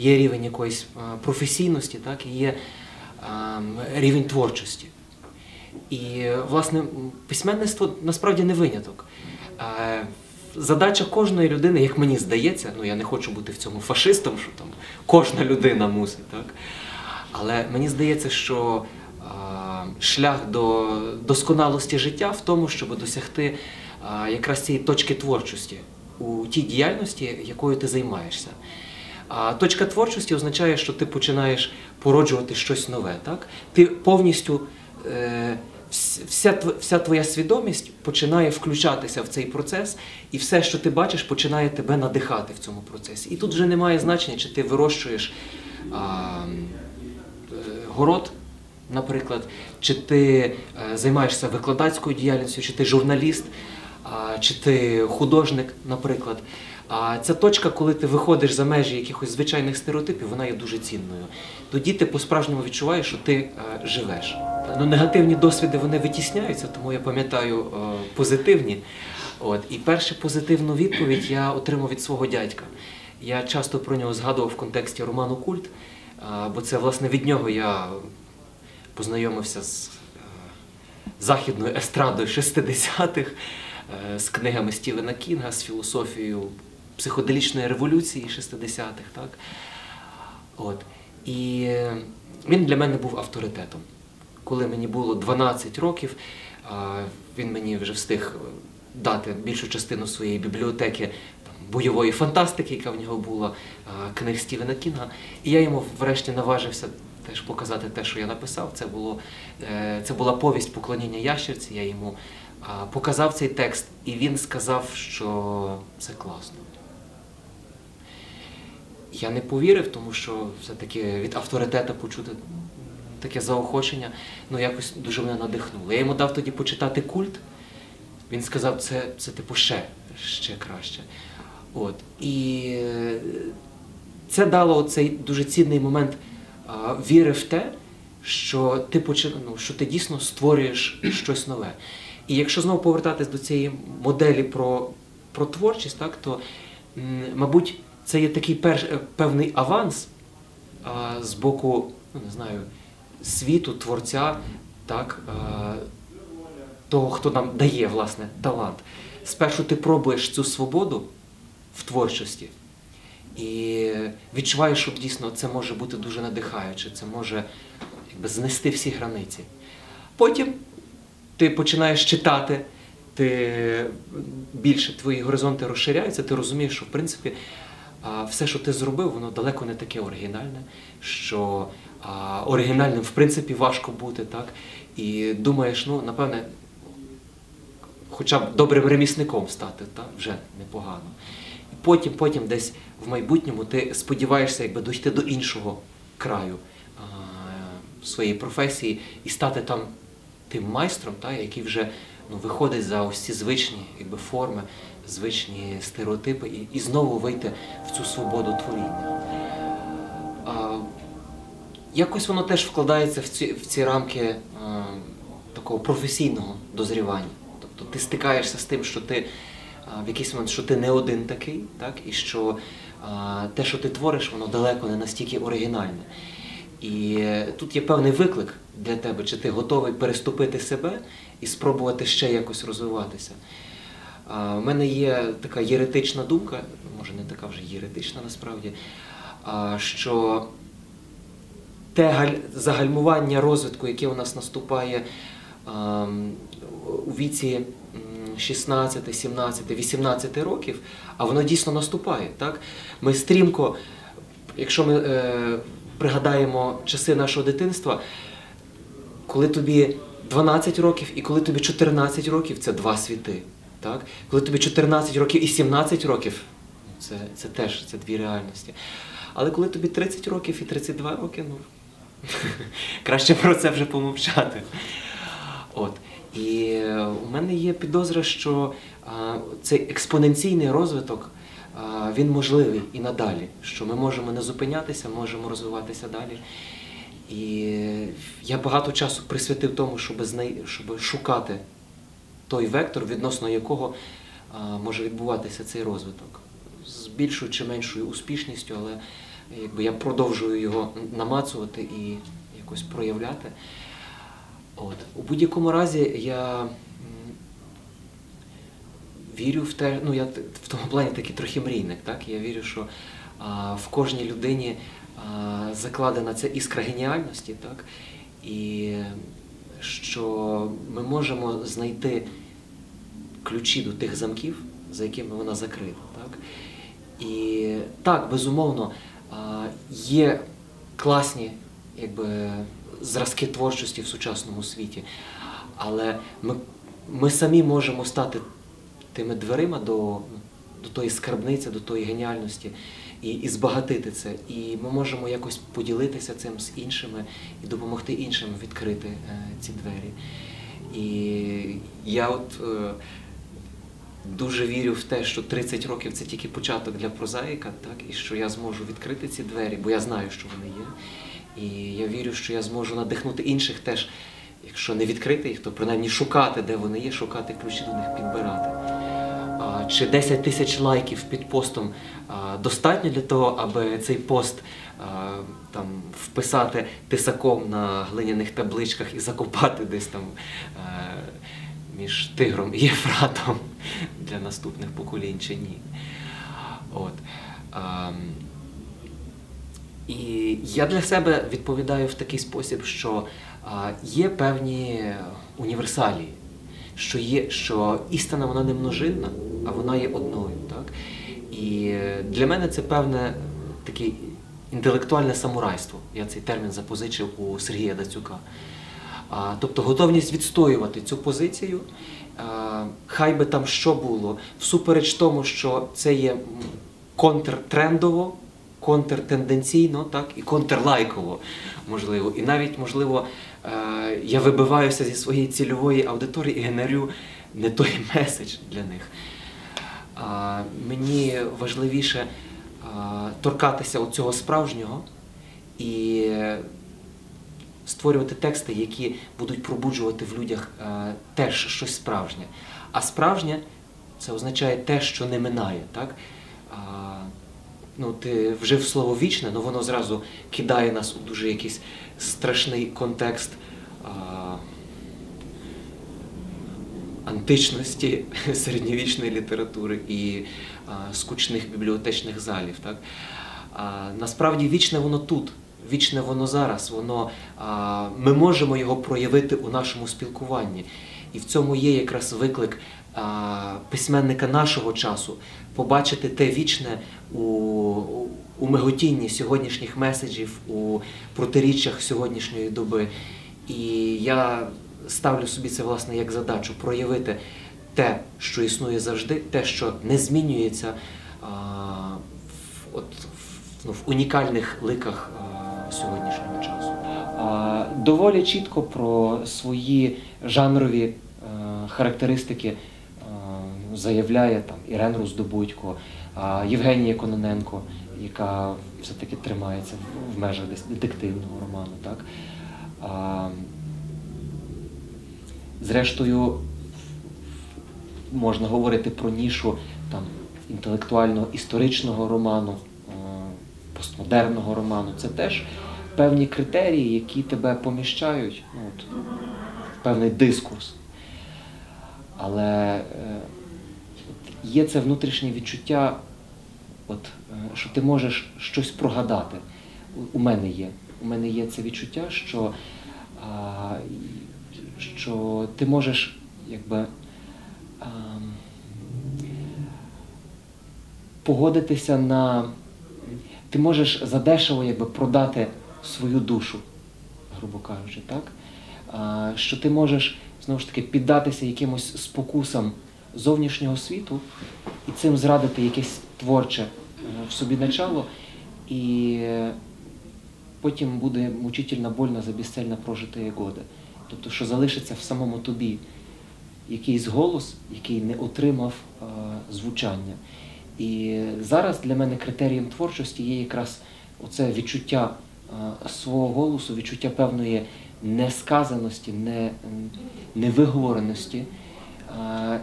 є рівень якоїсь е, професійності, так, і є е, рівень творчості. І, власне, письменництво насправді не виняток. Е, Задача кожної людини, як мені здається, ну я не хочу бути в цьому фашистом, що там кожна людина мусить, так? Але мені здається, що е, шлях до досконалості життя в тому, щоб досягти якраз цієї точки творчості у тій діяльності, якою ти займаєшся. А точка творчості означає, що ти починаєш породжувати щось нове. Так? Ти повністю е, вся, вся твоя свідомість починає включатися в цей процес, і все, що ти бачиш, починає тебе надихати в цьому процесі. І тут вже немає значення, чи ти вирощуєш а, е, город, наприклад, чи ти е, займаєшся викладацькою діяльністю, чи ти журналіст, чи ти художник, наприклад. А ця точка, коли ти виходиш за межі якихось звичайних стереотипів, вона є дуже цінною. Тоді ти по-справжньому відчуваєш, що ти е, живеш. Ну, негативні досвіди вони витісняються, тому я пам'ятаю е, позитивні. От. І першу позитивну відповідь я отримав від свого дядька. Я часто про нього згадував в контексті роману Культ, е, бо це власне від нього я познайомився з західною естрадою 60-х, е, з книгами Стівена Кінга, з філософією психоделічної революції 60-х. Так? От. І е, він для мене був авторитетом. Коли мені було 12 років, він мені вже встиг е, дати більшу частину своєї бібліотеки бойової фантастики, яка в нього була, книг Стівена Кінга. І я йому врешті наважився теж показати те, що я написав. Це, було, е, це була повість поклоніння ящерці. Я йому показав цей текст, і він сказав, що це класно. Я не повірив, тому що все-таки від авторитета почути таке заохочення, ну якось дуже мене надихнуло. Я йому дав тоді почитати культ. Він сказав, це, це типу ще, ще краще. От. І е, це дало цей дуже цінний момент а, віри в те, що ти почи... ну, що ти дійсно створюєш щось нове. І якщо знову повертатись до цієї моделі про, про творчість, так, то, мабуть, це є такий перш... певний аванс а, з боку, ну не знаю, світу, творця, так, а, того, хто нам дає власне талант. Спершу ти пробуєш цю свободу в творчості і відчуваєш, що дійсно це може бути дуже надихаюче, це може якби, знести всі границі. Потім ти починаєш читати, ти більше твої горизонти розширяються, ти розумієш, що в принципі а, все, що ти зробив, воно далеко не таке оригінальне, що а, оригінальним в принципі важко бути, так? І думаєш, ну, напевне, хоча б добрим ремісником стати, так? вже непогано. І потім, потім десь в майбутньому ти сподіваєшся якби, дійти до іншого краю а, своєї професії і стати там тим майстром, та, який вже ну, виходить за ось ці звичні якби, форми, звичні стереотипи, і, і знову вийти в цю свободу творіння. А, якось воно теж вкладається в ці, в ці рамки а, такого професійного дозрівання. Тобто ти стикаєшся з тим, що ти а, в якийсь момент, що ти не один такий, так, і що а, те, що ти твориш, воно далеко не настільки оригінальне. І е, тут є певний виклик для тебе, чи ти готовий переступити себе і спробувати ще якось розвиватися. У мене є така єретична думка, може не така вже єретична насправді, що те галь- загальмування розвитку, яке у нас наступає у віці 16, 17, 18 років, а воно дійсно наступає. Так? Ми стрімко, якщо ми е, пригадаємо часи нашого дитинства, коли тобі 12 років і коли тобі 14 років це два світи. Так? Коли тобі 14 років і 17 років, це, це теж це дві реальності. Але коли тобі 30 років і 32 роки, ну краще про це вже помовчати. От. І е, у мене є підозра, що а, цей експоненційний розвиток а, він можливий і надалі, що ми можемо не зупинятися, можемо розвиватися далі. І я багато часу присвятив тому, щоб, знай... щоб шукати той вектор, відносно якого може відбуватися цей розвиток. З більшою чи меншою успішністю, але якби я продовжую його намацувати і якось проявляти. От. У будь-якому разі я вірю в те, ну я в тому плані такий трохи мрійник. Так? Я вірю, що а, в кожній людині а, закладена ця іскра геніальності, так? і що ми можемо знайти ключі до тих замків, за якими вона закрита. Так? І так, безумовно, є класні якби, зразки творчості в сучасному світі, але ми, ми самі можемо стати тими дверима до, до тої скарбниці, до тої геніальності і, і збагатити це. І ми можемо якось поділитися цим з іншими і допомогти іншим відкрити е, ці двері. І я от е, дуже вірю в те, що 30 років це тільки початок для прозаїка, так, і що я зможу відкрити ці двері, бо я знаю, що вони є. І я вірю, що я зможу надихнути інших теж, якщо не відкрити їх, то принаймні шукати, де вони є, шукати ключі до них підбирати. А, Чи 10 тисяч лайків під постом а, достатньо для того, аби цей пост а, там, вписати тисаком на глиняних табличках і закопати десь там е, між тигром і єфратом для наступних поколінь чи ні. От. Ам, і я для себе відповідаю в такий спосіб, що а, є певні універсалії, що є, що істина вона не множинна, а вона є одною. Так? І для мене це певне таке інтелектуальне самурайство. Я цей термін запозичив у Сергія Дацюка. Тобто готовність відстоювати цю позицію, хай би там що було, всупереч тому, що це є контртрендово, контртенденційно, так, і контрлайково, можливо. І навіть, можливо, е, я вибиваюся зі своєї цільової аудиторії і генерю не той меседж для них. Мені важливіше торкатися цього справжнього і створювати тексти, які будуть пробуджувати в людях е, теж щось справжнє. А справжнє це означає те, що не минає. Так? Ну, ти вжив слово вічне, але воно зразу кидає нас у дуже якийсь страшний контекст. Античності, середньовічної літератури і скучних бібліотечних залів. Так? Насправді вічне воно тут, вічне воно зараз, воно, ми можемо його проявити у нашому спілкуванні. І в цьому є якраз виклик письменника нашого часу побачити те вічне у, у миготінні сьогоднішніх меседжів, у протиріччях сьогоднішньої доби. І я ставлю собі це власне як задачу проявити те, що існує завжди, те, що не змінюється а, в, от, в, ну, в унікальних ликах сьогоднішнього часу. Доволі чітко про свої жанрові характеристики заявляє там Ірен Роздобудько, Євгенія Кононенко, яка все-таки тримається в- межах детективного роману. Так? Зрештою, можна говорити про нішу там, інтелектуального історичного роману, е, постмодерного роману. Це теж певні критерії, які тебе поміщають ну, от, в певний дискурс. Але е, є це внутрішнє відчуття, от, е, що ти можеш щось прогадати. У- мене є. У мене є це відчуття, що, а, що ти можеш якби. ам, погодитися на. Ти можеш задешево якби, продати свою душу, грубо кажучи, так? А, що ти можеш знову ж таки піддатися якимось спокусам зовнішнього світу і цим зрадити якесь творче е, в собі начало, і потім буде мучительно больно за безцельно прожитої годи. Тобто, що залишиться в самому тобі якийсь голос, який не отримав е, звучання. І зараз для мене критерієм творчості є якраз оце відчуття е, свого голосу, відчуття певної несказаності, не, невиговореності. Е,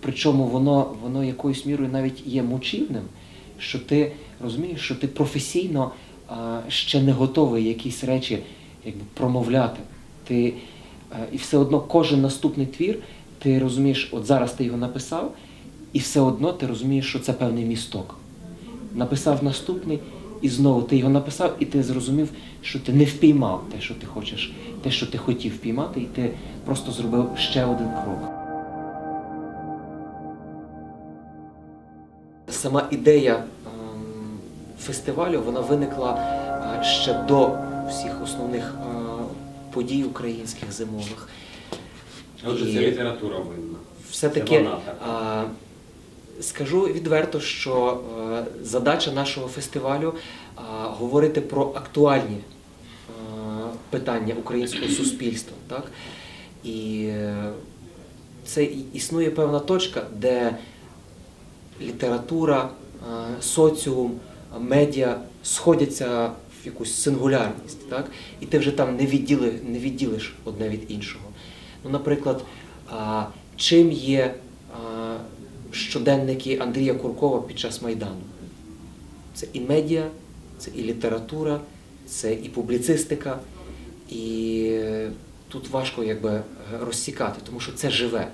причому воно, воно якоюсь мірою навіть є мучівним, що ти розумієш, що ти професійно ще не готовий якісь речі якби, промовляти. Ти, і все одно кожен наступний твір, ти розумієш, от зараз ти його написав, і все одно ти розумієш, що це певний місток. Написав наступний, і знову ти його написав, і ти зрозумів, що ти не впіймав те, що ти хочеш, те, що ти хотів впіймати, і ти просто зробив ще один крок. Сама ідея ем, фестивалю вона виникла е, ще до всіх основних е, подій українських зимових. Отже, це література винна. все-таки Це вона така. а, скажу відверто, що е, задача нашого фестивалю говорити про актуальні е, питання українського суспільства. Так? І е, це існує певна точка, де література, е, соціум, медіа сходяться в якусь сингулярність, так? і ти вже там не, відділи, не відділиш одне від іншого. Ну, наприклад, чим є щоденники Андрія Куркова під час Майдану? Це і медіа, це і література, це і публіцистика. І е, тут важко якби розсікати, тому що це живе.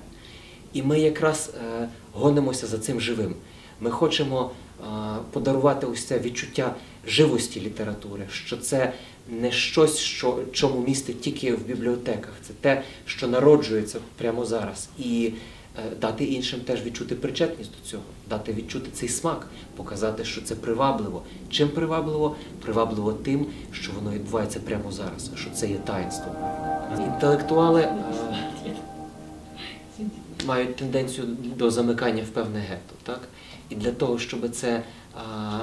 І ми якраз е, гонимося за цим живим. Ми хочемо е, подарувати ось це відчуття живості літератури, що це не щось, що чому містить тільки в бібліотеках, це те, що народжується прямо зараз. І дати іншим теж відчути причетність до цього, дати відчути цей смак, показати, що це привабливо. Чим привабливо? Привабливо тим, що воно відбувається прямо зараз, що це є таїнство. Інтелектуали. е, мають тенденцію до замикання в певне гетто. Так? І для того, щоб це а,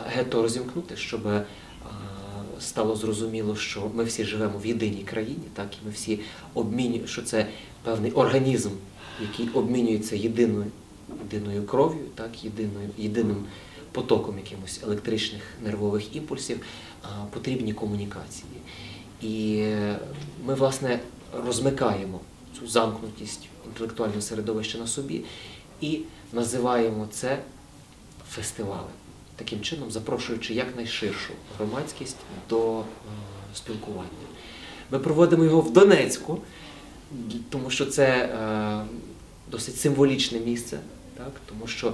гетто розімкнути, щоб стало зрозуміло, що ми всі живемо в єдиній країні, так? і ми всі обмінюємо, що це певний організм, який обмінюється єдиною, єдиною кров'ю, так? єдиним потоком якимось електричних нервових імпульсів, потрібні комунікації. І ми, власне, розмикаємо цю замкнутість інтелектуального середовища на собі і називаємо це фестивалем. Таким чином, запрошуючи якнайширшу громадськість до е, спілкування. Ми проводимо його в Донецьку, тому що це е, досить символічне місце, так? тому що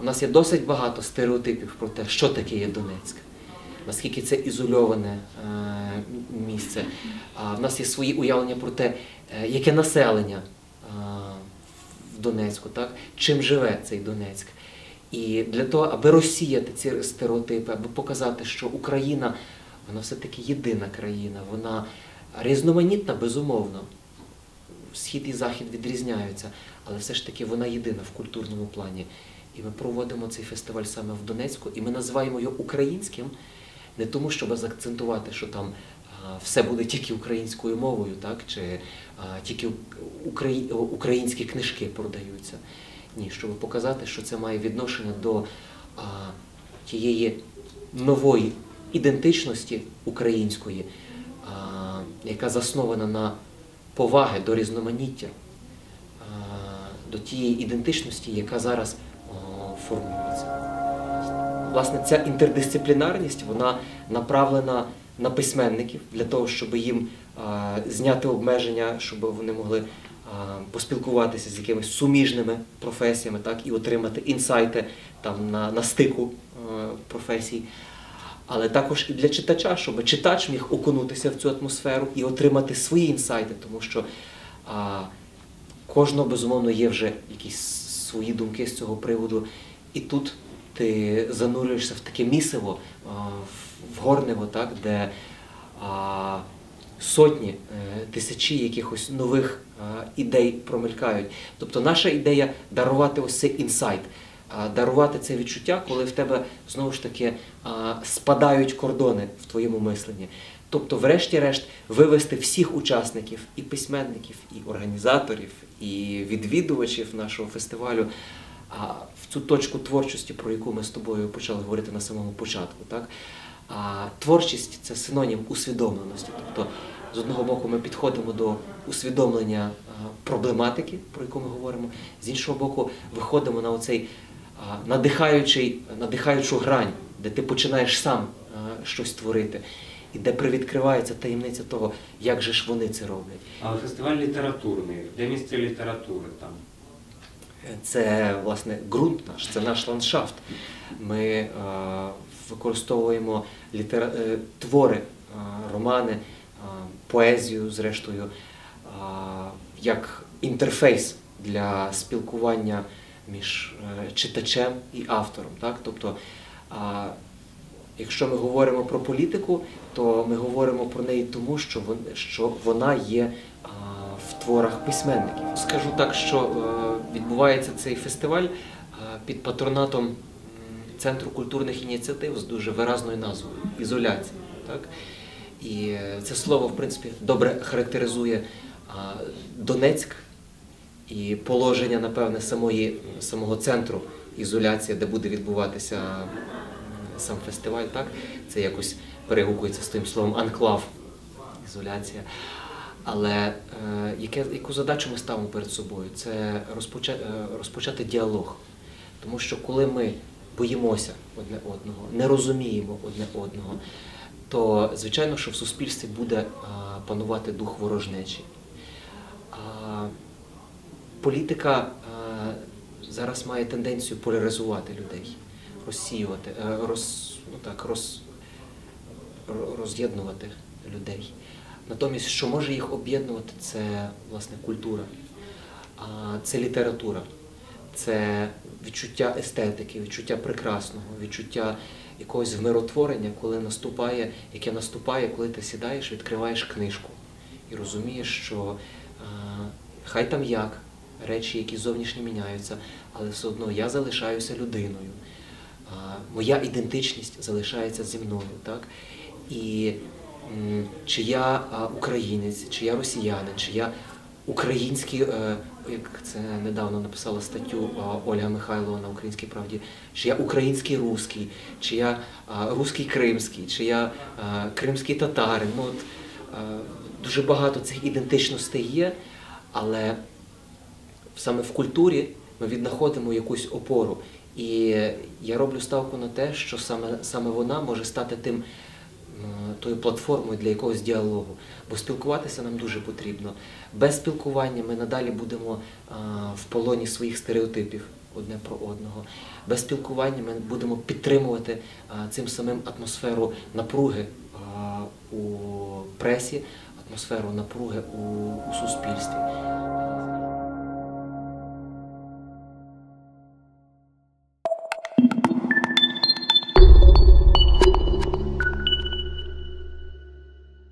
у нас є досить багато стереотипів про те, що таке є Донецьк наскільки це ізольоване е, місце. А в нас є свої уявлення про те, е, яке населення в Донецьку, так? чим живе цей Донецьк. І для того, аби розсіяти ці стереотипи, аби показати, що Україна вона все-таки єдина країна, вона різноманітна, безумовно. Схід і захід відрізняються, але все ж таки вона єдина в культурному плані. І ми проводимо цей фестиваль саме в Донецьку, і ми називаємо його українським не тому, щоб заакцентувати, що там все буде тільки українською мовою, так, чи тільки украї- українські книжки продаються. Ні, щоб показати, що це має відношення до а, тієї нової ідентичності української, а, яка заснована на поваги до різноманіття, до тієї ідентичності, яка зараз формується. Власне, ця інтердисциплінарність вона направлена на письменників для того, щоб їм зняти обмеження, щоб вони могли поспілкуватися з якимись суміжними професіями, так, і отримати інсайти там, на, на стику професій. Але також і для читача, щоб читач міг окунутися в цю атмосферу і отримати свої інсайти, тому що а, кожного, безумовно, є вже якісь свої думки з цього приводу. І тут ти занурюєшся в таке місиво, а, в- горниво, так, де а, сотні, е, тисячі якихось нових а, ідей промелькають. Тобто наша ідея дарувати ось цей інсайт, дарувати це відчуття, коли в тебе знову ж таки спадають кордони в твоєму мисленні. Тобто, врешті-решт, вивести всіх учасників, і письменників, і організаторів, і відвідувачів нашого фестивалю в цю точку творчості, про яку ми з тобою почали говорити на самому початку. Так? Творчість це синонім усвідомленості. Тобто З одного боку, ми підходимо до усвідомлення проблематики, про яку ми говоримо. З іншого боку, виходимо на оцей надихаючий, надихаючу грань, де ти починаєш сам щось творити, і де привідкривається таємниця того, як же ж вони це роблять. Але фестиваль літературний. Де місце літератури там? Це власне ґрунт наш, це наш ландшафт. Ми е, використовуємо літера... е, твори, е, романи, е, поезію, зрештою, е, як інтерфейс для спілкування між е, читачем і автором. Так? Тобто, якщо ми говоримо про політику, то ми говоримо про неї тому, що вон- що вона є в творах письменників. Скажу так, що е, відбувається цей фестиваль е, під патронатом Центру культурних ініціатив з дуже виразною назвою Ізоляція. Так? І це слово, в принципі, добре характеризує Донецьк і положення, напевне, самої, самого центру ізоляція, де буде відбуватися сам фестиваль, так? Це якось перегукується з тим словом анклав, ізоляція. Але е, яке, яку задачу ми ставимо перед собою? Це розпочати, розпочати діалог. Тому що коли ми боїмося одне одного, не розуміємо одне одного, то звичайно, що в суспільстві буде е, панувати дух ворожнечі. Політика е, зараз має тенденцію поляризувати людей, розсіювати, е, роз, ну так, роз, роз'єднувати людей. Натомість, що може їх об'єднувати, це власне культура, це література, це відчуття естетики, відчуття прекрасного, відчуття якогось вмиротворення, коли наступає, яке наступає, коли ти сідаєш, відкриваєш книжку і розумієш, що а, хай там як, речі, які зовнішні міняються, але все одно я залишаюся людиною. Моя ідентичність залишається зі мною. Так? І чи я українець, чи я росіянин, чи я український, е, як це недавно написала статтю Ольга Михайлова на Українській правді, чи я український русський, чи я а, руський кримський, чи я кримський татарин. Ну, от, дуже багато цих ідентичностей є, але саме в культурі ми віднаходимо якусь опору. І я роблю ставку на те, що саме, саме вона може стати тим, тою платформою для якогось діалогу. Бо спілкуватися нам дуже потрібно. Без спілкування ми надалі будемо в полоні своїх стереотипів одне про одного. Без спілкування ми будемо підтримувати цим самим атмосферу напруги у пресі, атмосферу напруги у, у суспільстві.